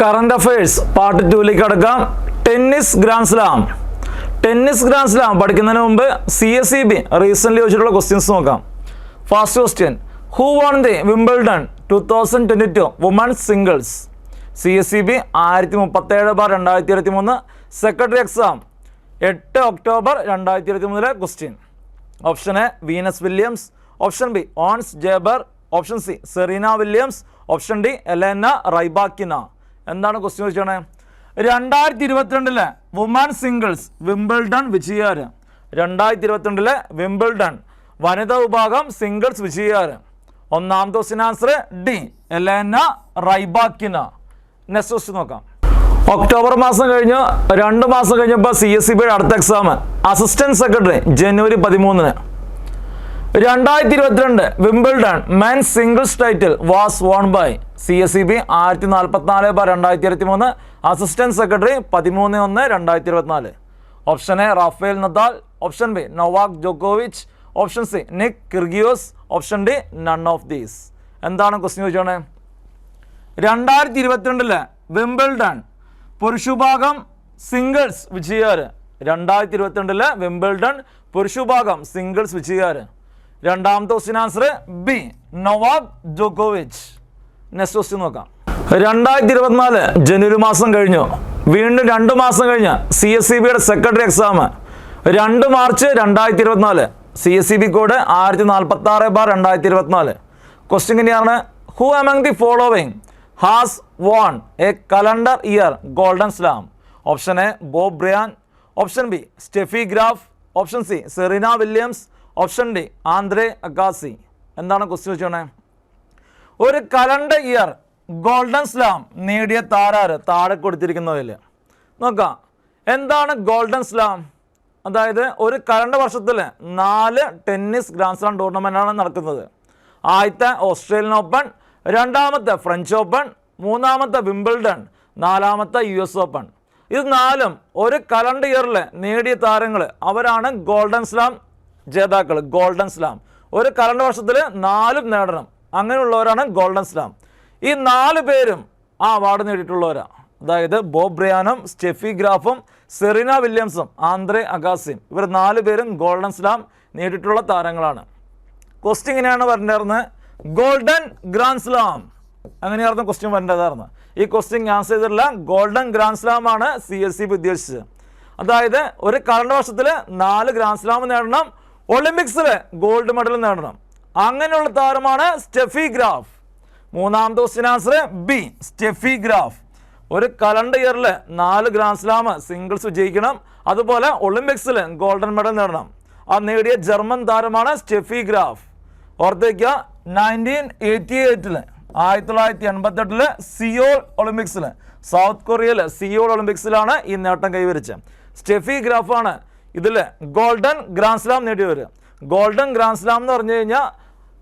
Current affairs part ടൂയിലേക്ക് കടക്കാം. Tennis grand slam tennis grand slam പഠിക്കുന്നതിന് മുമ്പ് C S C B recently ചോദിച്ചിട്ടുള്ള ക്വസ്റ്റ്യൻസ് നോക്കാം. First question who won the Wimbledon two thousand twenty two women's singles C S C B ആയിരത്തി മുപ്പത്തേഴ് bar രണ്ടായിരത്തി ഇരുപത്തി മൂന്ന് സെക്രട്ടറി എക്സാം എട്ട് ഒക്ടോബർ രണ്ടായിരത്തി ഇരുപത്തി മൂന്നിലെ question option A Venus Williams option B Ons Jabeur option C Serena Williams option D Elena Rybakina എന്താണ് ക്വസ്റ്റ്യൻ ചോദിച്ചത് രണ്ടായിരത്തി ഇരുപത്തിരണ്ടിലെ വുമൺ സിംഗിൾസ് വിംബിൾഡൺ വിജയാര് രണ്ടായിരത്തി ഇരുപത്തിരണ്ടിലെ വിംബിൾഡൺ വനിതാ വിഭാഗം സിംഗിൾസ് വിജയാര് ഒന്നാമത്തെ question answer D Elena Rybakina. Next question നോക്കാം. ഒക്ടോബർ മാസം കഴിഞ്ഞ് രണ്ട് മാസം കഴിഞ്ഞപ്പോൾ സി എസ് സി ബിയുടെ അടുത്ത എക്സാം അസിസ്റ്റന്റ് സെക്രട്ടറി ജനുവരി പതിമൂന്നിന്. രണ്ടായിരത്തി ഇരുപത്തിരണ്ട് Wimbledon men singles title was won by C S C B ആയിരത്തി നാൽപ്പത്തി നാല് ബൈ രണ്ടായിരത്തി ഇരുപത്തി മൂന്ന് അസിസ്റ്റന്റ് സെക്രട്ടറി പതിമൂന്ന് ഒന്ന് രണ്ടായിരത്തി ഇരുപത്തിനാല് option A Rafael Nadal option B Novak ജോക്കോവിച്ച് option C Nick Kyrgios option D none of these. എന്താണ് ക്വസ്റ്റ്യൻ ചോദിച്ചോണേ? രണ്ടായിരത്തി ഇരുപത്തിരണ്ടിലെ വിംബിൾഡൺ പുരുഷുഭാഗം സിംഗിൾസ് വിജയാർ രണ്ടായിരത്തി ഇരുപത്തിരണ്ടിലെ വിംബിൾഡൺ പുരുഷുഭാഗം സിംഗിൾസ് വിജയാര് രണ്ടാമത്തെ ക്വസ്റ്റ്യൻ ആൻസർ ബി നവാബ് ജോക്കോവിച്ച്. നെക്സ്റ്റ് ക്വസ്റ്റ്യൻ നോക്കാം. രണ്ടായിരത്തി ഇരുപത്തിനാല് ജനുവരി മാസം കഴിഞ്ഞു. വീണ്ടും രണ്ട് മാസം കഴിഞ്ഞ് സി എസ് സി ബിയുടെ സെക്രട്ടറി എക്സാം രണ്ട് മാർച്ച് രണ്ടായിരത്തി ഇരുപത്തിനാല് C S C B code ആയിരത്തി നാൽപ്പത്തി ആറ് ബാർ രണ്ടായിരത്തി ഇരുപത്തിനാല് ക്വസ്റ്റ്യൻ ഇങ്ങനെയാണ് who among the following has won a calendar year golden slam option A Bob Bryan option B Steffi Graf option C Serena Williams option D Andre Agassi എന്താണ് question വെച്ചോണേ ഒരു calendar year golden slam നേടിയ താരാര് താഴെ കൊടുത്തിരിക്കുന്നതിൽ നോക്കാം എന്താണ് golden slam അതായത് ഒരു calendar വർഷത്തിൽ നാല് ടെന്നീസ് ഗ്രാൻഡ് സ്ലാം ടൂർണമെന്റാണ് നടക്കുന്നത്. ആദ്യത്തെ ഓസ്ട്രേലിയൻ ഓപ്പൺ രണ്ടാമത്തെ ഫ്രഞ്ച് ഓപ്പൺ മൂന്നാമത്തെ വിംബിൾഡൺ നാലാമത്തെ യു എസ് ഓപ്പൺ ഇത് നാലും ഒരു കലണ്ടർ ഇയറിൽ നേടിയ താരങ്ങൾ അവരാണ് ഗോൾഡൻ സ്ലാം ജേതാക്കൾ ഗോൾഡൻ സ്ലാം. ഒരു കലണ്ടർ വർഷത്തിൽ നാലും നേടണം. അങ്ങനെയുള്ളവരാണ് ഗോൾഡൻ സ്ലാം. ഈ നാല് പേരും ആ അവാർഡ് നേടിയിട്ടുള്ളവരാണ് അതായത് ബോബ് സ്റ്റെഫി ഗ്രാഫും സെറീന വില്യംസും ആന്ദ്രെ അഗാസിയും ഇവർ നാല് പേരും ഗോൾഡൻ സ്ലാം നേടിയിട്ടുള്ള താരങ്ങളാണ്. ക്വസ്റ്റ്യൻ ഇങ്ങനെയാണ് പറഞ്ഞിരുന്നത് ഗോൾഡൻ ഗ്രാൻഡ് സ്ലാം. അങ്ങനെയായിരുന്നു ക്വസ്റ്റ്യൻ വരേണ്ടതായിരുന്നു. ഈ ക്വസ്റ്റ്യൻ ആൻസർ ചെയ്തിട്ടുള്ള ഗോൾഡൻ ഗ്രാൻഡ് സ്ലാം ആണ് സി എസ് സി ഉദ്ദേശിച്ചത്. അതായത് ഒരു കറണ്ട് വർഷത്തിൽ നാല് ഗ്രാൻഡ് സ്ലാം നേടണം. ഒളിമ്പിക്സിൽ ഗോൾഡ് മെഡൽ നേടണം. അങ്ങനെയുള്ള താരമാണ് സ്റ്റെഫി ഗ്രാഫ്. മൂന്നാം question answer B Steffi Graf. ഒരു കലണ്ടർ ഇയറിൽ നാല് ഗ്രാൻഡ് സ്ലാം സിംഗിൾസ് വിജയിക്കണം. അതുപോലെ ഒളിമ്പിക്സിൽ ഗോൾഡൻ മെഡൽ നേടണം. ആ നേടിയ ജർമ്മൻ താരമാണ് സ്റ്റെഫി ഗ്രാഫ്. ഓർത്തേക്കുക നയന്റീൻ എയ്റ്റി എയ്റ്റിൽ ആയിരത്തി തൊള്ളായിരത്തി എൺപത്തെട്ടിൽ സിയോൾ ഒളിമ്പിക്സിൽ സൗത്ത് കൊറിയയിൽ സിയോൾ ഒളിമ്പിക്സിലാണ് ഈ നേട്ടം കൈവരിച്ചത്. സ്റ്റെഫി ഗ്രാഫാണ് ഇതിൽ ഗോൾഡൻ ഗ്രാൻഡ് സ്ലാം നേടിയവർ ഗോൾഡൻ ഗ്രാൻഡ് സ്ലാം എന്ന് പറഞ്ഞു കഴിഞ്ഞാൽ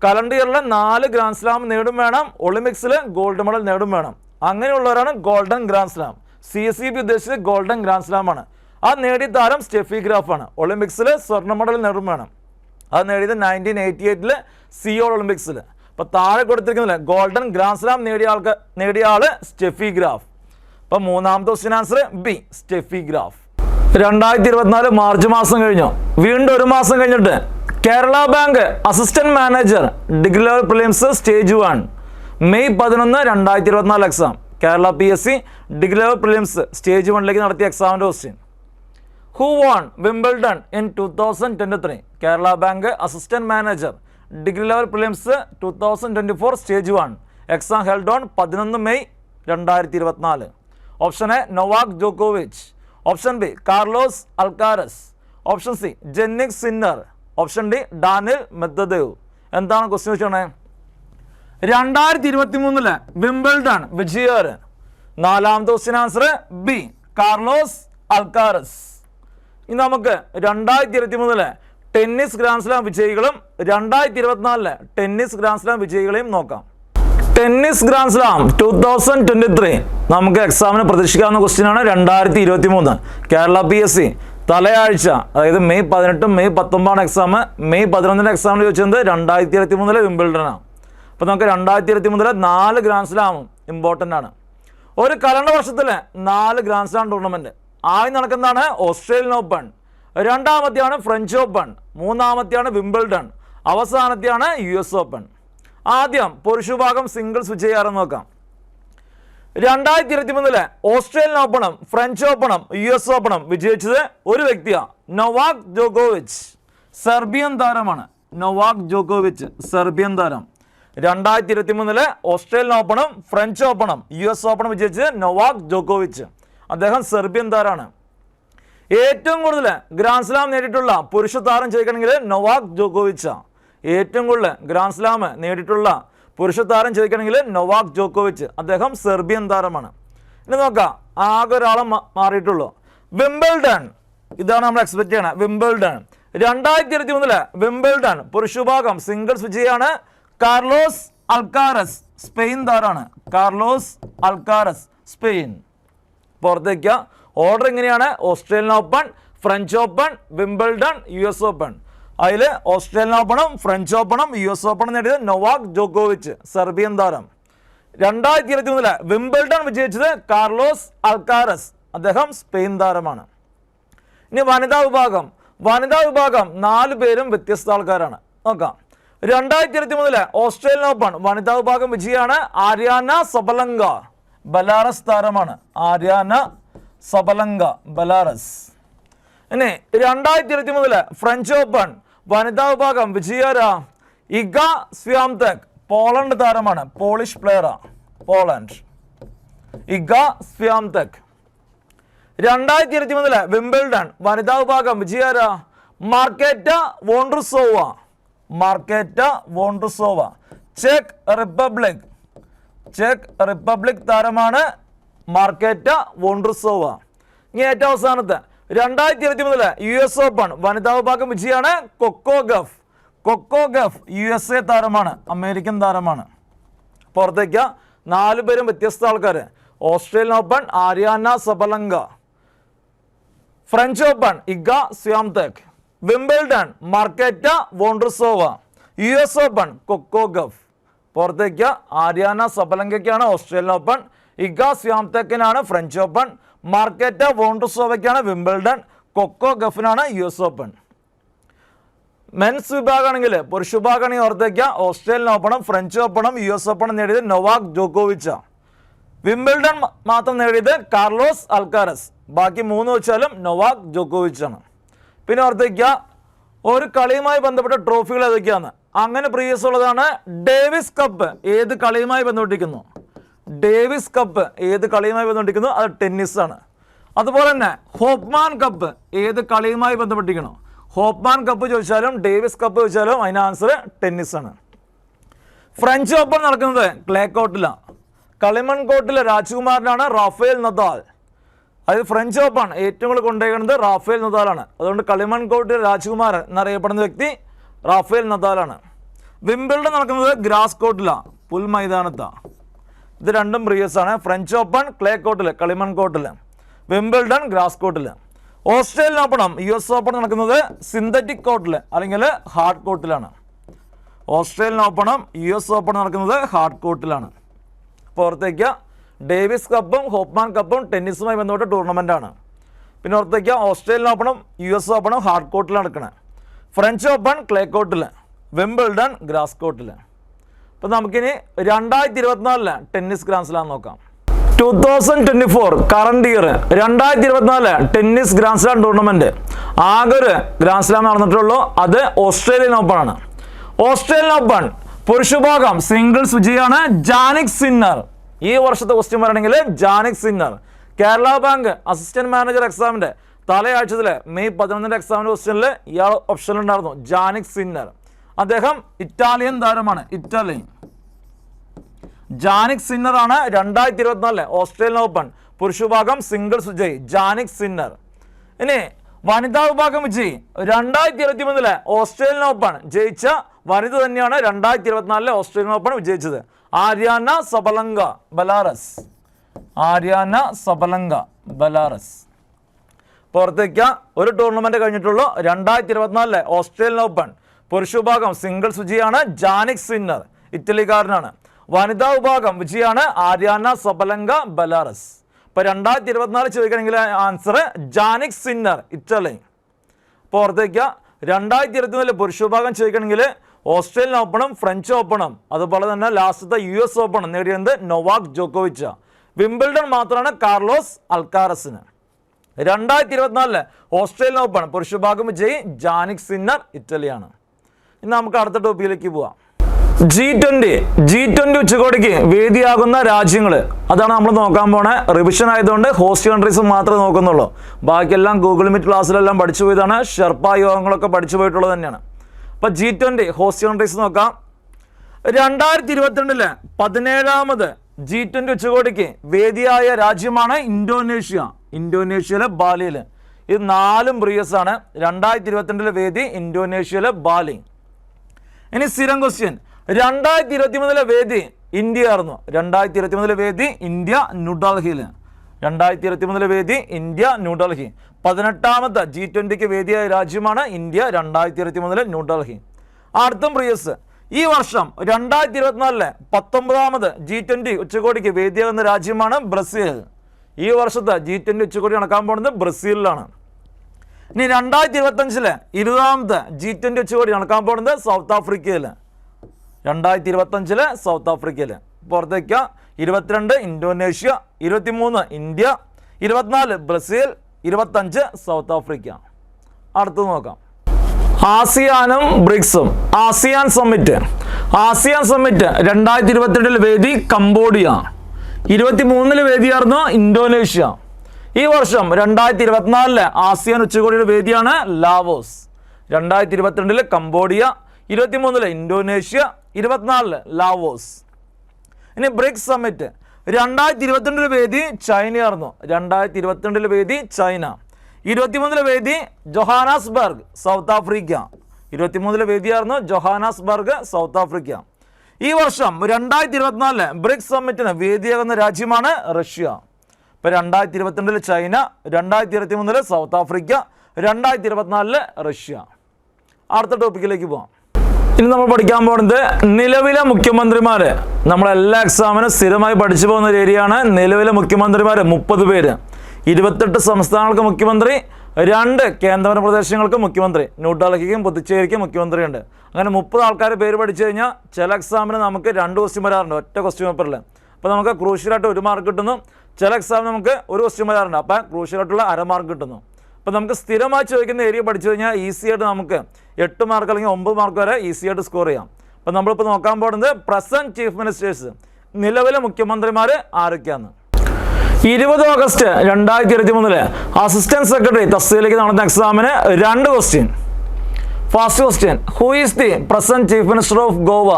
കലണ്ടർ ഇയറിലെ നാല് ഗ്രാൻഡ് സ്ലാം നേടും വേണം ഒളിമ്പിക്സിൽ ഗോൾഡ് മെഡൽ നേടും വേണം. അങ്ങനെയുള്ളവരാണ് golden grand slam. C S C B ഉദ്ദേശിച്ചത് ഗോൾഡൻ ഗ്രാൻഡ് സ്ലാം ആണ്. ആ നേടിയ താരം സ്റ്റെഫി ഗ്രാഫാണ് ഒളിമ്പിക്സിൽ സ്വർണ മെഡൽ നേടും വേണം. അത് നേടിയത് നയന്റീൻ എയ്റ്റി എയ്റ്റിൽ സിയോൾ ഒളിമ്പിക്സിൽ അപ്പോൾ താഴെ കൊടുത്തിരിക്കുന്നില്ല ഗോൾഡൻ ഗ്രാൻഡ് സ്ലാം നേടിയ ആൾക്ക് നേടിയ ആൾ സ്റ്റെഫി ഗ്രാഫ്. അപ്പോൾ മൂന്നാമത്തെ question answer B Steffi Graf. രണ്ടായിരത്തി ഇരുപത്തിനാല് മാർച്ച് മാസം കഴിഞ്ഞു. വീണ്ടും ഒരു മാസം കഴിഞ്ഞിട്ട് Kerala bank assistant manager degree level prelims stage one. May പതിനൊന്ന് രണ്ടായിരത്തി ഇരുപത്തിനാല് exam Kerala P S C degree level prelims stage വണ്ണിലേക്ക് നടത്തിയ എക്സാമിന്റെ question who won Wimbledon in two thousand twenty three Kerala bank assistant manager degree level prelims two thousand twenty four stage one. Exam held on പതിനൊന്ന് May രണ്ടായിരത്തി ഇരുപത്തിനാല് option A Novak ജോക്കോവിച്ച്. Option B Carlos Alcaraz. Option C Jannik Sinner. Option D Daniil Medvedev എന്താണ് question വെച്ചോണേ രണ്ടായിരത്തി ഇരുപത്തി മൂന്നിൽ Wimbledon വിജയർ നാലാമത്തെ question answer B Carlos Alcaraz. ഇനി നമുക്ക് രണ്ടായിരത്തി ഇരുപത്തി മൂന്നിലെ ടെന്നീസ് ഗ്രാൻഡ് സ്ലാം വിജയികളും രണ്ടായിരത്തി ഇരുപത്തിനാലിലെ ടെന്നീസ് ഗ്രാൻഡ് സ്ലാം വിജയികളെയും നോക്കാം. Tennis grand slam two thousand twenty three നമുക്ക് എക്സാമിന് പ്രതീക്ഷിക്കാവുന്ന ക്വസ്റ്റ്യൻ ആണ് രണ്ടായിരത്തി ഇരുപത്തി മൂന്ന് കേരള പി എസ് സി തലയാഴ്ച അതായത് മെയ് പതിനെട്ടും മെയ് പത്തൊമ്പതാണ് എക്സാം മെയ് പതിനൊന്നിന്റെ എക്സാമിൽ ചോദിച്ചത് രണ്ടായിരത്തി ഇരുപത്തി മൂന്നിലെ വിംബിൾഡനാണ് അപ്പോൾ നമുക്ക് രണ്ടായിരത്തി ഇരുപത്തി മൂന്നിലെ നാല് ഗ്രാൻഡ് സ്ലാമും ഇമ്പോർട്ടന്റ് ആണ്. ഒരു കലണ്ട വർഷത്തിലെ നാല് ഗ്രാൻഡ് സ്ലാം ടൂർണമെന്റ് ആദ്യം നടക്കുന്നതാണ് ഓസ്ട്രേലിയൻ ഓപ്പൺ രണ്ടാമത്തെയാണ് ഫ്രഞ്ച് ഓപ്പൺ മൂന്നാമത്തെയാണ് വിംബിൾഡൺ അവസാനത്തെയാണ് യു എസ് ഓപ്പൺ ആദ്യം പുരുഷ വിഭാഗം സിംഗിൾസ് വിജയാറെന്ന് നോക്കാം. രണ്ടായിരത്തി ഇരുപത്തി മൂന്നിലെ ഓസ്ട്രേലിയൻ ഓപ്പണും ഫ്രഞ്ച് ഓപ്പണും യു എസ് ഓപ്പണും വിജയിച്ചത് ഒരു വ്യക്തിയാണ് നൊവാക് ജോക്കോവിച്ച്. സെർബിയൻ താരമാണ് നൊവാക് ജോക്കോവിച്ച് സെർബിയൻ താരം. രണ്ടായിരത്തി ഇരുപത്തി മൂന്നിലെ ഓസ്ട്രേലിയൻ ഓപ്പണും ഫ്രഞ്ച് ഓപ്പണും യു എസ് ഓപ്പണും വിജയിച്ചത് നൊവാക് ജോക്കോവിച്ച്. അദ്ദേഹം സെർബിയൻ താരമാണ് ഏറ്റവും കൂടുതൽ ഗ്രാൻഡ് സ്ലാം നേടിയിട്ടുള്ള പുരുഷ താരം ചോദിക്കണമെങ്കിൽ നൊവാക് ജോക്കോവിച്ച. ഏറ്റവും കൂടുതൽ ഗ്രാൻഡ് സ്ലാം നേടിയിട്ടുള്ള പുരുഷ താരം ചോദിക്കണമെങ്കിൽ നൊവാക് ജോക്കോവിച്ച്. അദ്ദേഹം സെർബിയൻ താരമാണ്. ഇനി നോക്കാം ആകെ ഒരാളെ മാറിയിട്ടുള്ളൂ. വിംബിൾഡൺ. ഇതാണ് നമ്മൾ എക്സ്പെക്ട് ചെയ്യണത് വിംബിൾഡൺ. രണ്ടായിരത്തി ഇരുപത്തി മൂന്നിൽ വിംബിൾഡൺ പുരുഷ വിഭാഗം സിംഗിൾസ് വിജയാണ് കാർലോസ് അൽക്കാരസ് സ്പെയിൻ താരാണ് കാർലോസ് അൽക്കാരസ് സ്പെയിൻ. പുറത്തേക്ക്. ഓർഡർ എങ്ങനെയാണ് Australian Open French Open Wimbledon U S Open. അതിൽ ഓസ്ട്രേലിയൻ ഓപ്പണും ഫ്രഞ്ച് ഓപ്പണും യു എസ് ഓപ്പണും നേടിയത് നൊവാക് ജോക്കോവിച്ച് സെർബിയൻ താരം. രണ്ടായിരത്തി ഇരുപത്തി മൂന്നിലെ വിംബിൾഡൺ വിജയിച്ചത് കാർലോസ് അൽക്കാരസ് അദ്ദേഹം സ്പെയിൻ താരമാണ്. ഇനി വനിതാ വിഭാഗം. വനിതാ വിഭാഗം നാല് പേരും വ്യത്യസ്ത ആൾക്കാരാണ്. നോക്കാം. രണ്ടായിരത്തി ഇരുപത്തി മൂന്നിലെ ഓസ്ട്രേലിയൻ ഓപ്പൺ വനിതാ വിഭാഗം വിജയാണ് ആര്യാന സബലങ്ക ബലാറസ് താരമാണ് ആര്യാന സബലങ്ക ബലാറസ്. ഇനി രണ്ടായിരത്തി ഇരുപത്തി മൂന്നിലെ ഫ്രഞ്ച് ഓപ്പൺ വനിതാ വിഭാഗം വിജയാര ഇഗ സ്വാംതെക് പോളണ്ട് താരമാണ്. പോളിഷ് പ്ലെയറാ. പോളണ്ട്. ഇഗ സ്വാംതെക് രണ്ടായിരത്തി ഇരുപത്തി മൂന്നിലെ വിംബിൾഡൺ വനിതാ വിഭാഗം വിജയാര മാർക്കേറ്റ വോണ്ട്രുസോവ. മാർക്കേറ്റ വോണ്ട്രുസോവ. Check republic. ചെക്ക് റിപ്പബ്ലിക് താരമാണ് മാർക്കേറ്റ വോണ്ട്രുസോവ. ഇനി ഏറ്റവും അവസാനത്തെ. രണ്ടായിരത്തി ഇരുപത്തി മൂന്നിൽ യു എസ് ഓപ്പൺ വനിതാ വിഭാഗം വിജയാണ് Coco Gauff. Coco Gauff U S A താരമാണ് അമേരിക്കൻ താരമാണ്. പുറത്തേക്ക് നാല് പേരും വ്യത്യസ്ത ആൾക്കാർ Australian Open Aryna Sabalenka. French Open Iga Swiatek. Wimbledon Marketa Vondrousova U S Open Coco Gauff. പുറത്തേക്ക് ആര്യാന സബലങ്കയ്ക്കാണ് ഓസ്ട്രേലിയൻ ഓപ്പൺ ഇഗ സ്യാംതെക്കിനാണ് ഫ്രഞ്ച് ഓപ്പൺ മാർക്കറ്റ വോൺഡ്രസോവയ്ക്കാണ് വിംബിൾഡൺ കൊക്കോ ഗഫിനാണ് യു എസ് ഓപ്പൺ മെൻസ് വിഭാഗമാണെങ്കിൽ പുരുഷ വിഭാഗമാണെങ്കിൽ ഓർത്തേക്ക. ഓസ്ട്രേലിയൻ ഓപ്പണും ഫ്രഞ്ച് ഓപ്പണും യു എസ് ഓപ്പണും നേടിയത് നൊവാക് ജോക്കോവിച്ച വിംബിൾഡൺ മാത്രം നേടിയത് കാർലോസ് അൽക്കാരസ് ബാക്കി മൂന്ന് വെച്ചാലും നൊവാക് ജോക്കോവിച്ചാണ് പിന്നെ ഓർത്തേക്ക ഒരു കളിയുമായി ബന്ധപ്പെട്ട ട്രോഫികൾ ഏതൊക്കെയാണ് അങ്ങനെ പ്രീവിയസ് ഉള്ളതാണ് ഡേവിസ് കപ്പ് ഏത് കളിയുമായി ബന്ധപ്പെട്ടിരിക്കുന്നു? ഡേവിസ് കപ്പ് ഏത് കളിയുമായി ബന്ധപ്പെട്ടിരിക്കുന്നു? അത് ടെന്നീസാണ്. അതുപോലെ തന്നെ ഹോപ്മാൻ കപ്പ് ഏത് കളിയുമായി ബന്ധപ്പെട്ടിരിക്കണോ ഹോപ്മാൻ കപ്പ് ചോദിച്ചാലും ഡേവിസ് കപ്പ് ചോദിച്ചാലും അതിന് ആൻസർ ടെന്നീസാണ്. ഫ്രഞ്ച് ഓപ്പൺ നടക്കുന്നത് ക്ലേ കോർട്ടിലാണ് കളിമൺ കോർട്ടിലെ രാജ്കുമാറിനാണ് റാഫേൽ നദാൽ. അതായത് ഫ്രഞ്ച് ഓപ്പൺ ഏറ്റവും കൂടുതൽ കൊണ്ടുപോകുന്നത് റാഫേൽ നദാലാണ്. അതുകൊണ്ട് കളിമൺ കോർട്ടിലെ രാജ്കുമാർ എന്നറിയപ്പെടുന്ന വ്യക്തി റാഫേൽ നദാലാണ്. വിംബിൾഡൺ നടക്കുന്നത് ഗ്രാസ് കോർട്ടിലാണ് പുൽ മൈതാനത്താണ് ഇത് രണ്ടും പ്രീവിയസ് ആണ്. ഫ്രഞ്ച് ഓപ്പൺ ക്ലേ കോർട്ടിൽ കളിമൺ കോർട്ടിൽ വിംബിൾഡൺ ഗ്രാസ് കോർട്ടിൽ ഓസ്ട്രേലിയൻ ഓപ്പണും യു എസ് ഓപ്പൺ നടക്കുന്നത് സിന്തറ്റിക് കോർട്ടിൽ അല്ലെങ്കിൽ ഹാർഡ് കോർട്ടിലാണ് ഓസ്ട്രേലിയൻ ഓപ്പണും യു എസ് ഓപ്പണും നടക്കുന്നത് ഹാർഡ് കോർട്ടിലാണ് പുറത്തേക്ക് ഡേവിസ് കപ്പും ഹോപ്മാൻ കപ്പും ടെന്നീസുമായി ബന്ധപ്പെട്ട ടൂർണമെന്റാണ് പിന്നെ ഓർത്തേക്ക് ഓസ്ട്രേലിയൻ ഓപ്പണും യു എസ് ഓപ്പണും ഹാർഡ് കോർട്ടിൽ നടക്കണേ. ഫ്രഞ്ച് ഓപ്പൺ ക്ലേ കോർട്ടിൽ വിംബിൾഡൺ ഗ്രാസ് കോർട്ടിൽ അപ്പോൾ നമുക്കിനി രണ്ടായിരത്തി ഇരുപത്തിനാലിൽ ടെന്നീസ് ഗ്രാൻഡ് സ്ലാം നോക്കാം. Two thousand twenty four current year രണ്ടായിരത്തി ഇരുപത്തിനാല് ടെന്നീസ് ഗ്രാൻഡ് സ്ലാം ടൂർണമെന്റ് ആകെ ഒരു ഗ്രാൻഡ് സ്ലാം നടന്നിട്ടുള്ളൂ. അത് ഓസ്ട്രേലിയൻ ഓപ്പൺ ആണ് ഓസ്ട്രേലിയൻ ഓപ്പൺ പുരുഷഭാഗം സിംഗിൾസ് വിജയാണ് ജാനിക് സിന്നർ. ഈ വർഷത്തെ ക്വസ്റ്റ്യൻ പറയണമെങ്കിൽ Jannik Sinner. Kerala bank assistant manager എക്സാമിന്റെ തലയാഴ്ചത്തിലെ മെയ് പതിനൊന്നിന്റെ എക്സാമിന്റെ ക്വസ്റ്റ്യനിൽ ഇയാൾ ഓപ്ഷൻ ഉണ്ടായിരുന്നു. Jannik Sinner. അദ്ദേഹം ഇറ്റാലിയൻ താരമാണ് ഇറ്റാലിയൻ ജാനിക് സിന്നർ ആണ് രണ്ടായിരത്തി ഇരുപത്തിനാലിലെ ഓസ്ട്രേലിയൻ ഓപ്പൺ. പുരുഷ വിഭാഗം സിംഗിൾസ് വിജയ് ജാനിക് സിന്നർ. ഇനി വനിതാ വിഭാഗം വിജയ് രണ്ടായിരത്തി ഇരുപത്തി മൂന്നിലെ ഓസ്ട്രേലിയൻ ഓപ്പൺ ജയിച്ച വനിത തന്നെയാണ് രണ്ടായിരത്തി ഇരുപത്തിനാലിലെ ഓസ്ട്രേലിയൻ ഓപ്പൺ വിജയിച്ചത്. Aryna Sabalenka Belarus. Aryna Sabalenka Belarus. പുറത്തേക്ക് ഒരു ടൂർണമെന്റ് കഴിഞ്ഞിട്ടുള്ളൂ രണ്ടായിരത്തി ഇരുപത്തിനാലിലെ ഓസ്ട്രേലിയൻ ഓപ്പൺ. പുരുഷ വിഭാഗം സിംഗിൾസ് വിജയാണ് ജാനിക് സിന്നർ ഇറ്റലിക്കാരനാണ്. വനിതാ വിഭാഗം വിജയാണ് ആര്യാന സബലങ്ക ബലാറസ്. ഇപ്പൊ രണ്ടായിരത്തി ഇരുപത്തിനാല് ചോദിക്കണമെങ്കിൽ ആൻസർ ജാനിക് സിന്നർ ഇറ്റലി. അപ്പോൾ ഓർത്തേക്ക രണ്ടായിരത്തി ഇരുപത്തിനാല് പുരുഷ വിഭാഗം ചോദിക്കണമെങ്കിൽ ഓസ്ട്രേലിയൻ ഓപ്പണും ഫ്രഞ്ച് ഓപ്പണും. അതുപോലെ തന്നെ ലാസ്റ്റത്തെ യു എസ് ഓപ്പണും നേടിയത് നൊവാക് ജോക്കോവിച്ച. വിംബിൾഡൺ മാത്രമാണ് കാർലോസ് അൽക്കാറസിന് രണ്ടായിരത്തി ഇരുപത്തിനാലിൽ ഓസ്ട്രേലിയൻ ഓപ്പൺ പുരുഷ വിഭാഗം വിജയി ജാനിക് സിന്നർ ഇറ്റലിയാണ്. ഇനി നമുക്ക് അടുത്ത ടോപ്പിക്കിലേക്ക് പോവാം. ജി ട്വന്റി ജി ട്വന്റി ഉച്ചകോടിക്ക് വേദിയാകുന്ന രാജ്യങ്ങൾ അതാണ് നമ്മൾ നോക്കാൻ പോണേ. റിവിഷൻ ആയതുകൊണ്ട് ഹോസ്റ്റ് കൺട്രീസ് മാത്രമേ നോക്കുന്നുള്ളൂ. ബാക്കിയെല്ലാം ഗൂഗിൾ മീറ്റ് ക്ലാസ്സിലെല്ലാം പഠിച്ചു പോയതാണ്. ഷെർപ്പ യോഗങ്ങളൊക്കെ പഠിച്ചു പോയിട്ടുള്ളത് തന്നെയാണ്. അപ്പോൾ ജി ട്വന്റി ഹോസ്റ്റ് കൺട്രീസ് നോക്കാം. രണ്ടായിരത്തി ഇരുപത്തിരണ്ടിലെ പതിനേഴാമത് ജി ട്വന്റി ഉച്ചകോടിക്ക് വേദിയായ രാജ്യമാണ് ഇന്തോനേഷ്യ. ഇന്തോനേഷ്യയിലെ ബാലിയിൽ ഇത് നാലും പ്രിയസ് ആണ്. രണ്ടായിരത്തി ഇരുപത്തിരണ്ടിലെ വേദി ഇന്തോനേഷ്യയിലെ ബാലി. ഇനി സ്ഥിരം ക്വസ്റ്റ്യൻ രണ്ടായിരത്തി ഇരുപത്തി മൂന്നിലെ വേദി ഇന്ത്യ ആയിരുന്നു. രണ്ടായിരത്തി ഇരുപത്തി മൂന്നിലെ വേദി ഇന്ത്യ ന്യൂഡൽഹിയിൽ രണ്ടായിരത്തി ഇരുപത്തി മൂന്നിലെ വേദി ഇന്ത്യ ന്യൂഡൽഹി പതിനെട്ടാമത്തെ ജി ട്വന്റിക്ക് വേദിയായ രാജ്യമാണ് ഇന്ത്യ രണ്ടായിരത്തി ഇരുപത്തി മൂന്നിലെ ന്യൂഡൽഹി അടുത്തും പ്രിയസ് ഈ വർഷം രണ്ടായിരത്തി ഇരുപത്തിനാലിലെ പത്തൊമ്പതാമത് ജി ട്വന്റി ഉച്ചകോടിക്ക് വേദിയാകുന്ന രാജ്യമാണ് ബ്രസീൽ. ഈ വർഷത്തെ ജി ട്വന്റി ഉച്ചകോടി നടക്കാൻ പോകുന്നത് ബ്രസീലിലാണ്. ഇനി രണ്ടായിരത്തി ഇരുപത്തഞ്ചിൽ ഇരുപതാമത്തെ ജി ട്വന്റി ഉച്ചകോടി നടക്കാൻ പോകുന്നത് സൗത്ത് ആഫ്രിക്കയിൽ രണ്ടായിരത്തി ഇരുപത്തഞ്ചിൽ സൗത്ത് ആഫ്രിക്കയിൽ പുറത്തേക്ക് ഇരുപത്തിരണ്ട് ഇന്തോനേഷ്യ ഇരുപത്തിമൂന്ന് ഇന്ത്യ ഇരുപത്തിനാല് ബ്രസീൽ ഇരുപത്തഞ്ച് സൗത്ത് ആഫ്രിക്ക അടുത്തത് നോക്കാം. ആസിയാനും ബ്രിക്സും ആസിയാൻ സമ്മിറ്റ് ആസിയാൻ സമ്മിറ്റ് രണ്ടായിരത്തി ഇരുപത്തിരണ്ടിൽ വേദി കംബോഡിയ. ഇരുപത്തി മൂന്നിൽ വേദിയായിരുന്നു ഇന്തോനേഷ്യ. ഈ വർഷം രണ്ടായിരത്തി ഇരുപത്തിനാലിൽ ആസിയാൻ ഉച്ചകോടിയുടെ വേദിയാണ് ലാവോസ്. രണ്ടായിരത്തി ഇരുപത്തിരണ്ടിൽ കംബോഡിയ ഇരുപത്തിമൂന്നിൽ ഇന്തോനേഷ്യ ഇരുപത്തിനാലിൽ ലാവോസ്. ഇനി ബ്രിക്സ് സമ്മിറ്റ് രണ്ടായിരത്തി ഇരുപത്തിരണ്ടിലെ വേദി ചൈനയായിരുന്നു. രണ്ടായിരത്തി ഇരുപത്തിരണ്ടിലെ വേദി ചൈന. ഇരുപത്തിമൂന്നിലെ വേദി ജൊഹാനാസ്ബർഗ് സൗത്ത് ആഫ്രിക്ക. ഇരുപത്തിമൂന്നിലെ വേദിയായിരുന്നു ജൊഹാനാസ്ബർഗ് സൗത്ത് ആഫ്രിക്ക. ഈ വർഷം രണ്ടായിരത്തി ഇരുപത്തിനാലിലെ ബ്രിക്സ് സമ്മിറ്റിന് വേദിയാകുന്ന രാജ്യമാണ് റഷ്യ. ഇപ്പോൾ രണ്ടായിരത്തി ഇരുപത്തിരണ്ടിൽ ചൈന രണ്ടായിരത്തി ഇരുപത്തി മൂന്നിൽ സൗത്ത് ആഫ്രിക്ക രണ്ടായിരത്തി ഇരുപത്തിനാലിൽ റഷ്യ. അടുത്ത ടോപ്പിക്കിലേക്ക് പോവാം. ഇനി നമ്മൾ പഠിക്കാൻ പോകുന്നത് നിലവിലെ മുഖ്യമന്ത്രിമാര്. നമ്മളെല്ലാ എക്സാമിനും സ്ഥിരമായി പഠിച്ചു പോകുന്ന ഒരു ഏരിയയാണ് നിലവിലെ മുഖ്യമന്ത്രിമാര്. മുപ്പത് പേര്. ഇരുപത്തെട്ട് സംസ്ഥാനങ്ങൾക്ക് മുഖ്യമന്ത്രി രണ്ട് കേന്ദ്രഭരണ പ്രദേശങ്ങൾക്ക് മുഖ്യമന്ത്രി. ന്യൂഡൽഹിക്കും പുതുച്ചേരിക്കും മുഖ്യമന്ത്രിയുണ്ട്. അങ്ങനെ മുപ്പത് ആൾക്കാർ പേര് പഠിച്ചു കഴിഞ്ഞാൽ ചില എക്സാമിന് നമുക്ക് രണ്ട് ക്വസ്റ്റ്യൻ വരാറുണ്ട്. ഒറ്റ ക്വസ്റ്റ്യൻ പേപ്പറിൽ അപ്പോൾ നമുക്ക് ക്രൂഷ്യലായിട്ട് ഒരു മാർക്ക് കിട്ടുന്നു. ചില എക്സാം നമുക്ക് ഒരു ക്വസ്റ്റ്യൻ വരാറുണ്ട് അപ്പം ക്രൂഷ്യലായിട്ടുള്ള അര മാർക്ക് കിട്ടുന്നു. അപ്പം നമുക്ക് സ്ഥിരമായി ചോദിക്കുന്ന ഏരിയ പഠിച്ചു കഴിഞ്ഞാൽ ഈസി ആയിട്ട് നമുക്ക് എട്ട് മാർക്ക് അല്ലെങ്കിൽ ഒമ്പത് മാർക്ക് വരെ ഈസി ആയിട്ട് സ്കോർ ചെയ്യാം. അപ്പം നമ്മളിപ്പോൾ നോക്കാൻ പോകുന്നത് പ്രസന്റ് ചീഫ് മിനിസ്റ്റേഴ്സ് നിലവിലെ മുഖ്യമന്ത്രിമാർ ആരൊക്കെയാണ്? ഇരുപത് ഓഗസ്റ്റ് രണ്ടായിരത്തി ഇരുപത്തി മൂന്നിൽ അസിസ്റ്റന്റ് സെക്രട്ടറി തസ്തിയിലേക്ക് നടന്ന എക്സാമിന് രണ്ട് question first question who is the present chief minister of Goa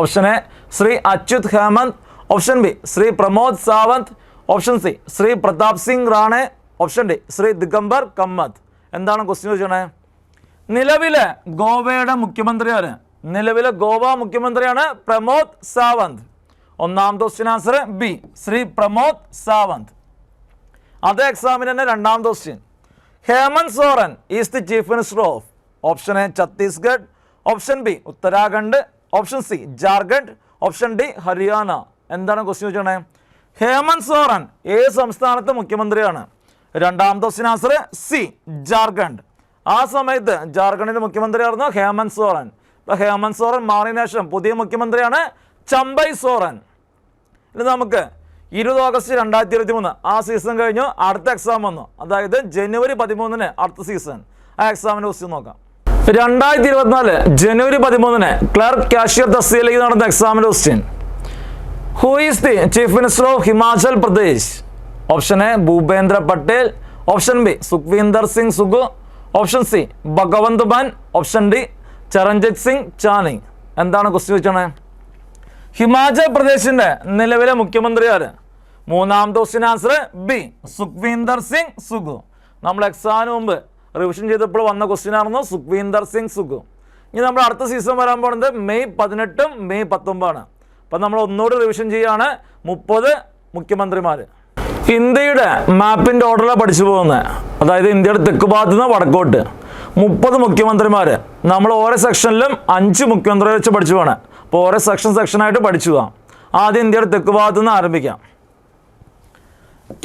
option A Shri Achyut Hemant. Option B Shri Pramod Sawant. Option C Shri Pratap Singh Rane. Option D Shri Digambar Kamat എന്താണ് question ചോദിച്ചേ നിലവിലെ ഗോവയുടെ മുഖ്യമന്ത്രിയാണ് നിലവിലെ ഗോവ മുഖ്യമന്ത്രിയാണ് പ്രമോദ് സാവന്ത്. ഒന്നാമത്തെ question answer B Shri Pramod Sawant. അതേ എക്സാമിന് തന്നെ രണ്ടാമത്തെ question Hemant Soren is the chief minister of option A Chhattisgarh option B Uttarakhand. Option C Jharkhand option D Haryana എന്താണ് ക്വസ്റ്റ്യൻ ചോദിച്ചോണേ ഹേമന്ത് സോറൻ ഏത് സംസ്ഥാനത്തെ മുഖ്യമന്ത്രിയാണ്. രണ്ടാമത്തെ ക്വസ്റ്റ്യൻ ആൻസർ സി ജാർഖണ്ഡ്. ആ സമയത്ത് മുഖ്യമന്ത്രി മുഖ്യമന്ത്രിയായിരുന്നു ഹേമന്ത് സോറൻ. ഇപ്പൊ ഹേമന്ത് സോറൻ മാറിയ ശേഷം പുതിയ മുഖ്യമന്ത്രിയാണ് ചമ്പൈ സോറൻ. ഇനി നമുക്ക് ഇരുപത് ഓഗസ്റ്റ് രണ്ടായിരത്തി ഇരുപത്തി മൂന്ന് ആ സീസൺ കഴിഞ്ഞു അടുത്ത എക്സാം വന്നു. അതായത് ജനുവരി പതിമൂന്നിന് അടുത്ത സീസൺ. ആ എക്സാമിന്റെ ക്വസ്റ്റ്യൻ നോക്കാം. രണ്ടായിരത്തി ഇരുപത്തിനാല് ജനുവരി പതിമൂന്നിന് ക്ലർക്ക് കാഷ്യർ തസ്തിയിലേക്ക് നടന്ന എക്സാമിന്റെ question who is the chief minister of Himachal Pradesh option A Bhupendra Patel option B Sukhvinder Singh Sukhu option C Bhagwant Mann option D Charanjit Singh Channi എന്താണ് ക്വസ്റ്റ്യൻ ചോദിച്ചത് ഹിമാചൽ പ്രദേശിന്റെ നിലവിലെ മുഖ്യമന്ത്രി ആര്? മൂന്നാമത്തെ question answer B Sukhvinder Singh Sukhu നമ്മൾ എക്സാമിന് മുമ്പ് റിവിഷൻ ചെയ്തപ്പോൾ വന്ന ക്വസ്റ്റ്യൻ ആയിരുന്നു സുഖ്വീന്ദർ സിംഗ് സുഗു ഇനി നമ്മൾ അടുത്ത സീസൺ വരാൻ പോകുന്നത് മെയ് പതിനെട്ടും മെയ് പത്തൊമ്പതാണ്. അപ്പം നമ്മൾ ഒന്നുകൂടി റിവിഷൻ ചെയ്യുകയാണ് മുപ്പത് മുഖ്യമന്ത്രിമാർ ഇന്ത്യയുടെ മാപ്പിന്റെ ഓർഡറിലാണ് പഠിച്ചു പോകുന്നത് അതായത് ഇന്ത്യയുടെ തെക്ക് ഭാഗത്ത് നിന്ന് വടക്കോട്ട്. മുപ്പത് മുഖ്യമന്ത്രിമാർ നമ്മൾ ഓരോ സെക്ഷനിലും അഞ്ച് മുഖ്യമന്ത്രിയെ വെച്ച് പഠിച്ചു പോകണം അപ്പോൾ ഓരോ സെക്ഷൻ സെക്ഷനായിട്ട് പഠിച്ചു പോകാം ആദ്യം ഇന്ത്യയുടെ തെക്ക് ഭാഗത്ത് നിന്ന് ആരംഭിക്കാം.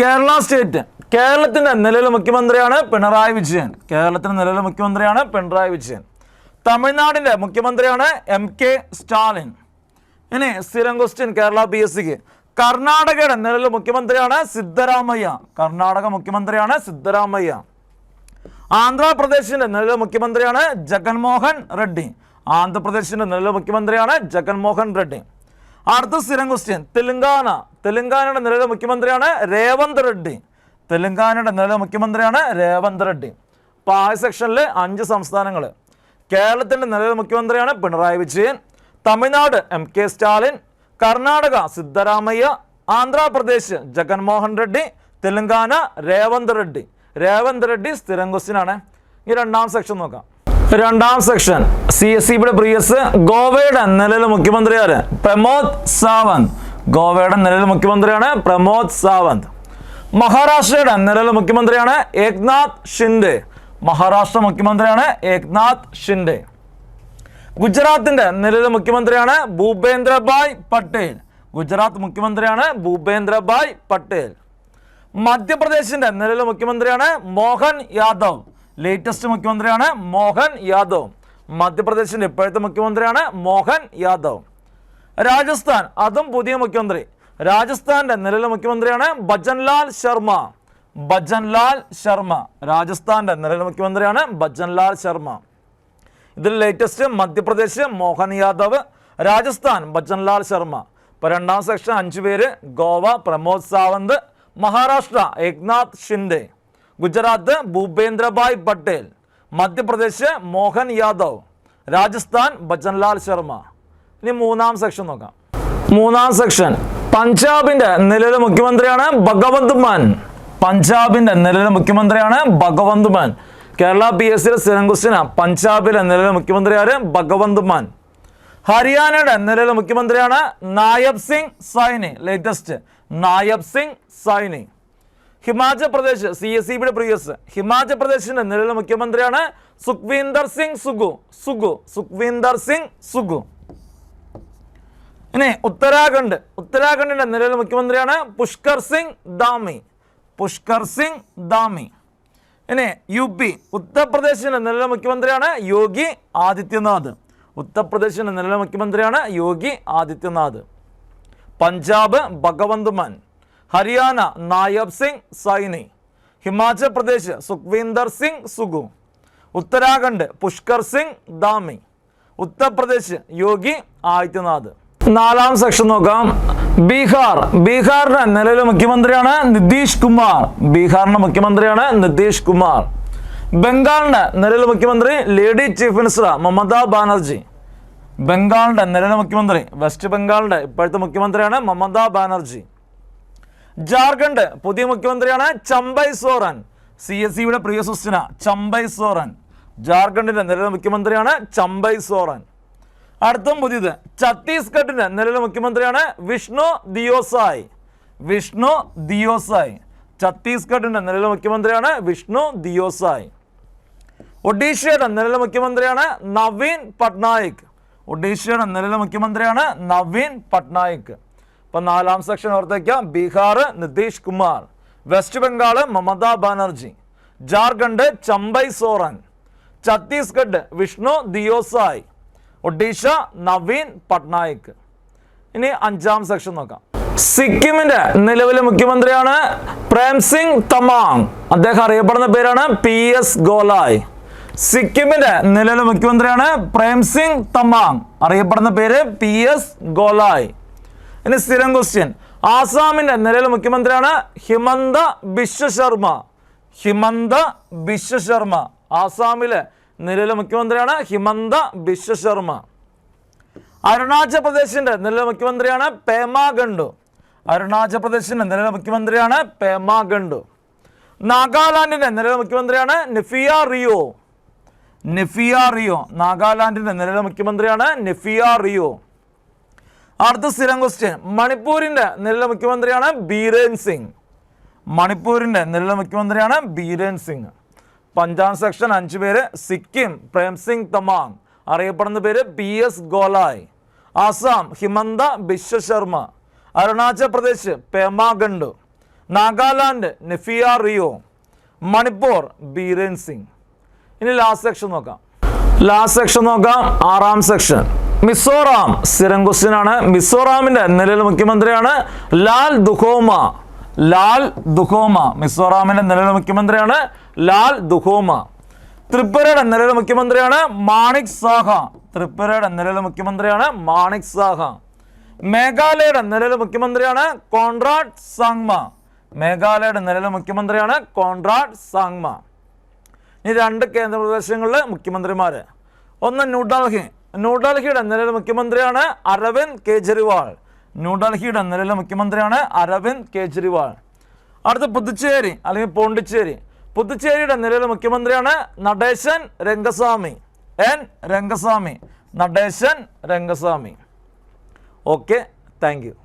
കേരള സ്റ്റേറ്റ്. കേരളത്തിന്റെ നിലവിലെ മുഖ്യമന്ത്രിയാണ് പിണറായി വിജയൻ. കേരളത്തിന്റെ നിലവിലെ മുഖ്യമന്ത്രിയാണ് പിണറായി വിജയൻ. തമിഴ്നാടിന്റെ മുഖ്യമന്ത്രിയാണ് എം കെ സ്റ്റാലിൻ. ഇനി സ്ഥിരം ക്വസ്റ്റ്യൻ കേരള പി എസ് സിക്ക് കർണാടകയുടെ നിലവിലെ മുഖ്യമന്ത്രിയാണ് സിദ്ധരാമയ്യ. കർണാടക മുഖ്യമന്ത്രിയാണ് സിദ്ധരാമയ്യ. ആന്ധ്രാപ്രദേശിന്റെ നിലവിലെ മുഖ്യമന്ത്രിയാണ് ജഗൻമോഹൻ റെഡ്ഡി. ആന്ധ്രാപ്രദേശിന്റെ നിലവിലെ മുഖ്യമന്ത്രിയാണ് ജഗൻമോഹൻ റെഡ്ഡി. അടുത്ത സ്ഥിരം ക്വസ്റ്റ്യൻ തെലുങ്കാന. തെലുങ്കാനയുടെ നിലവിലെ മുഖ്യമന്ത്രിയാണ് രേവന്ത് റെഡ്ഡി. തെലുങ്കാനയുടെ നിലവിലെ മുഖ്യമന്ത്രിയാണ് രേവന്ത് റെഡ്ഡി. അപ്പോൾ ആ സെക്ഷനിൽ അഞ്ച് സംസ്ഥാനങ്ങൾ കേരളത്തിന്റെ നിലവിലെ മുഖ്യമന്ത്രിയാണ് Pinarayi Vijayan. Tamil Nadu M K Stalin Karnataka Siddaramaiah Andhra Pradesh Jagan Mohan Reddy Telangana Revanth Reddy. Revanth Reddy സ്ഥിരം ക്വസ്റ്റിനാണ് ഈ രണ്ടാം സെക്ഷൻ നോക്കാം. രണ്ടാം സെക്ഷൻ സി എസ് സിയുടെ പ്രിയസ് ഗോവയുടെ നിലവിലെ മുഖ്യമന്ത്രിയാണ് പ്രമോദ് സാവന്ത്. ഗോവയുടെ നിലവിലെ മുഖ്യമന്ത്രിയാണ് പ്രമോദ് സാവന്ത്. മഹാരാഷ്ട്രയുടെ നിലവിലെ മുഖ്യമന്ത്രിയാണ് ഏക്നാഥ് ഷിൻഡെ. മഹാരാഷ്ട്ര മുഖ്യമന്ത്രിയാണ് ഏക്നാഥ് ഷിൻഡെ. ഗുജറാത്തിന്റെ നിലവിലെ മുഖ്യമന്ത്രിയാണ് ഭൂപേന്ദ്രഭായ് പട്ടേൽ. ഗുജറാത്ത് മുഖ്യമന്ത്രിയാണ് ഭൂപേന്ദ്രഭായ് പട്ടേൽ. മധ്യപ്രദേശിന്റെ നിലവിലെ മുഖ്യമന്ത്രിയാണ് മോഹൻ യാദവ്. ലേറ്റസ്റ്റ് മുഖ്യമന്ത്രിയാണ് മോഹൻ യാദവ്. മധ്യപ്രദേശിന്റെ ഇപ്പോഴത്തെ മുഖ്യമന്ത്രിയാണ് മോഹൻ യാദവ്. രാജസ്ഥാൻ അതും പുതിയ മുഖ്യമന്ത്രി. രാജസ്ഥാന്റെ നിലവിലെ മുഖ്യമന്ത്രിയാണ് ഭജൻലാൽ ശർമ്മ. ഭജൻലാൽ ശർമ്മ. രാജസ്ഥാന്റെ നിലവിലെ മുഖ്യമന്ത്രിയാണ് ഭജൻലാൽ ശർമ്മ. ഇതിൽ ലേറ്റസ്റ്റ് മധ്യപ്രദേശ് മോഹൻ യാദവ് രാജസ്ഥാൻ ഭജൻലാൽ ശർമ്മ. ഇപ്പോൾ രണ്ടാം സെക്ഷൻ അഞ്ച് പേര് ഗോവ പ്രമോദ് സാവന്ത് മഹാരാഷ്ട്ര ഏക്നാഥ് ഷിൻഡെ. ഗുജറാത്ത് ഭൂപേന്ദ്രഭായ് പട്ടേൽ. മധ്യപ്രദേശ് മോഹൻ യാദവ്. രാജസ്ഥാൻ ഭജൻലാൽ ശർമ്മ. ഇനി മൂന്നാം സെക്ഷൻ നോക്കാം. മൂന്നാം സെക്ഷൻ പഞ്ചാബിന്റെ നിലവിലെ മുഖ്യമന്ത്രിയാണ് ഭഗവന്ത് മാൻ. പഞ്ചാബിന്റെ നിലവിലെ മുഖ്യമന്ത്രിയാണ് ഭഗവന്ത് മാൻ. കേരള പി എസ് സിയിലെ സ്ഥിരം പഞ്ചാബിലെ നിലവിലെ മുഖ്യമന്ത്രി ആര്? ഭഗവന്ത് മാൻ. ഹരിയാനയുടെ നിലവിലെ മുഖ്യമന്ത്രിയാണ് Nayab Singh Saini latest Nayab Singh Saini. Himachal Pradesh C S C ബിയുടെ പ്രിയസ്. ഹിമാചൽ പ്രദേശിന്റെ നിലവിലെ മുഖ്യമന്ത്രിയാണ് സുഖ്വീന്ദർ സിംഗ് സുഗു. സുഗു സുഖ്വീന്ദർ സിംഗ് സുഗു. ഇനി ഉത്തരാഖണ്ഡ്. ഉത്തരാഖണ്ഡിന്റെ നിലവിലെ മുഖ്യമന്ത്രിയാണ് പുഷ്കർ സിംഗ് ദാമി പുഷ്കർ സിംഗ് ദാമി ഇനി യു പി ഉത്തർപ്രദേശിന്റെ നിലവിലെ മുഖ്യമന്ത്രിയാണ് യോഗി ആദിത്യനാഥ്. ഉത്തർപ്രദേശിന്റെ നിലവിലെ മുഖ്യമന്ത്രിയാണ് യോഗി ആദിത്യനാഥ്. പഞ്ചാബ് ഭഗവന്ത് മാൻ ഹരിയാന നായബ് സിംഗ് സൈനി ഹിമാചൽ പ്രദേശ് സുഖ്വീന്ദർ സിംഗ് സുഗു ഉത്തരാഖണ്ഡ് പുഷ്കർ സിംഗ് ദാമി ഉത്തർപ്രദേശ് യോഗി ആദിത്യനാഥ്. നാലാം സെക്ഷൻ നോക്കാം. ബീഹാർ. ബീഹാറിന്റെ നിലവിലെ മുഖ്യമന്ത്രിയാണ് നിതീഷ് കുമാർ. ബീഹാറിന്റെ മുഖ്യമന്ത്രിയാണ് നിതീഷ് കുമാർ. ബംഗാളിന്റെ നിലവിലെ മുഖ്യമന്ത്രി lady chief minister Mamata Banerjee. ബംഗാളിന്റെ നിലവിലെ മുഖ്യമന്ത്രി വെസ്റ്റ് ബംഗാളിന്റെ ഇപ്പോഴത്തെ മുഖ്യമന്ത്രിയാണ് മമതാ ബാനർജി. ജാർഖണ്ഡ് പുതിയ മുഖ്യമന്ത്രിയാണ് ചമ്പൈ സോറൻ. സി എസ് സിയുടെ പ്രിയ സുസ്റ്റിന ചമ്പൈ സോറൻ. ജാർഖണ്ഡിന്റെ നിലവിലെ മുഖ്യമന്ത്രിയാണ് ചമ്പൈ സോറൻ. അടുത്തും പുതിയത് ഛത്തീസ്ഗഡിന്റെ നിലവിലെ മുഖ്യമന്ത്രിയാണ് വിഷ്ണു ദിയോസായ്. വിഷ്ണു ദിയോസായ്. ഛത്തീസ്ഗഡിന്റെ നിലവിലെ മുഖ്യമന്ത്രിയാണ് വിഷ്ണു ദിയോസായ്. ഒഡീഷയുടെ നിലവിലെ മുഖ്യമന്ത്രിയാണ് നവീൻ പട്നായിക്. ഒഡീഷയുടെ നിലവിലെ മുഖ്യമന്ത്രിയാണ് നവീൻ പട്നായിക്. ഇപ്പൊ നാലാം സെക്ഷൻ ഓർത്തേക്കാം. ബീഹാർ നിതീഷ് കുമാർ. വെസ്റ്റ് ബംഗാൾ മമതാ ബാനർജി. ജാർഖണ്ഡ് ചമ്പൈ സോറൻ. ഛത്തീസ്ഗഡ് വിഷ്ണു ദിയോസായ്. ഒഡീഷ നവീൻ പട്നായിക്. ഇനി അഞ്ചാം സെക്ഷൻ നോക്കാം. സിക്കിമിന്റെ നിലവിലെ മുഖ്യമന്ത്രിയാണ് പ്രേം സിംഗ് തമാങ്. അദ്ദേഹം അറിയപ്പെടുന്ന പേരാണ് പി എസ് ഗോലായ്. സിക്കിമിന്റെ നിലവിലെ മുഖ്യമന്ത്രിയാണ് പ്രേം സിംഗ് തമാങ്. അറിയപ്പെടുന്ന പേര് പി എസ് ഗോലായ്. ഇനി സ്ഥിരം ക്വസ്റ്റ്യൻ ആസാമിന്റെ നിലവിലെ മുഖ്യമന്ത്രിയാണ് ഹിമന്ത ബിശ്വ ശർമ്മ ഹിമന്ത ബിശ്വ ശർമ്മ ആസാമിലെ നിലവിലെ മുഖ്യമന്ത്രിയാണ് ഹിമന്ത ബിശ്വ ശർമ്മ. അരുണാചൽ പ്രദേശിന്റെ നിലവിലെ മുഖ്യമന്ത്രിയാണ് പേമ ഗണ്ടു അരുണാചൽ പ്രദേശിന്റെ നിലവിലെ മുഖ്യമന്ത്രിയാണ് പേമ ഗണ്ടു നാഗാലാൻഡിന്റെ നിലവിലെ മുഖ്യമന്ത്രിയാണ് നിഫിയ റിയോ. നിഫിയ റിയോ. നാഗാലാൻഡിന്റെ നിലവിലെ മുഖ്യമന്ത്രിയാണ് നിഫിയ റിയോ. അടുത്ത സ്ഥിരം ക്വസ്റ്റ്യൻ മണിപ്പൂരിന്റെ നിലവിലെ മുഖ്യമന്ത്രിയാണ് ബീരേൻ സിംഗ്. മണിപ്പൂരിന്റെ നിലവിലെ മുഖ്യമന്ത്രിയാണ് ബീരേൻ സിംഗ്. പഞ്ചാബ് സെക്ഷൻ അഞ്ച് പേര് സിക്കിം പ്രേം സിംഗ് തമാങ്. അറിയപ്പെടുന്ന പേര് പി എസ് ഗോലായ്. ആസാം ഹിമന്ത ബിശ്വശർമ്മ അരുണാചൽ പ്രദേശ് പേമാ നാഗാലാൻഡ് നെഫിയ റിയോ. മണിപ്പൂർ ബീരൻ സിംഗ്. ഇനി ലാസ്റ്റ് സെക്ഷൻ നോക്കാം. ലാസ്റ്റ് സെക്ഷൻ നോക്കാം. ആറാം സെക്ഷൻ മിസോറാം സ്ഥിരം ക്വസ്റ്റ്യൻ ആണ്. മിസോറാമിന്റെ നിലവിലെ മുഖ്യമന്ത്രിയാണ് ലാൽ ദുഹോമ. ലാൽ ദുഹോമ മിസോറാമിന്റെ നിലവിലെ മുഖ്യമന്ത്രിയാണ് ലാൽ ദുഹോമ. ത്രിപുരയുടെ നിലവിലെ മുഖ്യമന്ത്രിയാണ് മാണിക് സാഹ. ത്രിപുരയുടെ നിലവിലെ മുഖ്യമന്ത്രിയാണ് മാണിക് സാഹ. മേഘാലയയുടെ നിലവിലെ മുഖ്യമന്ത്രിയാണ് കോൺറാഡ് സാങ്മ. മേഘാലയയുടെ നിലവിലെ മുഖ്യമന്ത്രിയാണ് കോൺറാഡ് സാങ്മ. ഇനി രണ്ട് കേന്ദ്രപ്രദേശങ്ങളിലെ മുഖ്യമന്ത്രിമാർ ഒന്ന് ന്യൂഡൽഹി. ന്യൂഡൽഹിയുടെ നിലവിലെ മുഖ്യമന്ത്രിയാണ് അരവിന്ദ് കെജ്രിവാൾ. ന്യൂഡൽഹിയുടെ നിലവിലെ മുഖ്യമന്ത്രിയാണ് അരവിന്ദ് കെജ്രിവാൾ. അടുത്ത പുതുച്ചേരി അല്ലെങ്കിൽ പോണ്ടിച്ചേരി. പുതുച്ചേരിയുടെ നിലവിലെ മുഖ്യമന്ത്രിയാണ് Natesan Rangaswamy. N Rangaswamy. Natesan Rangaswamy. Okay thank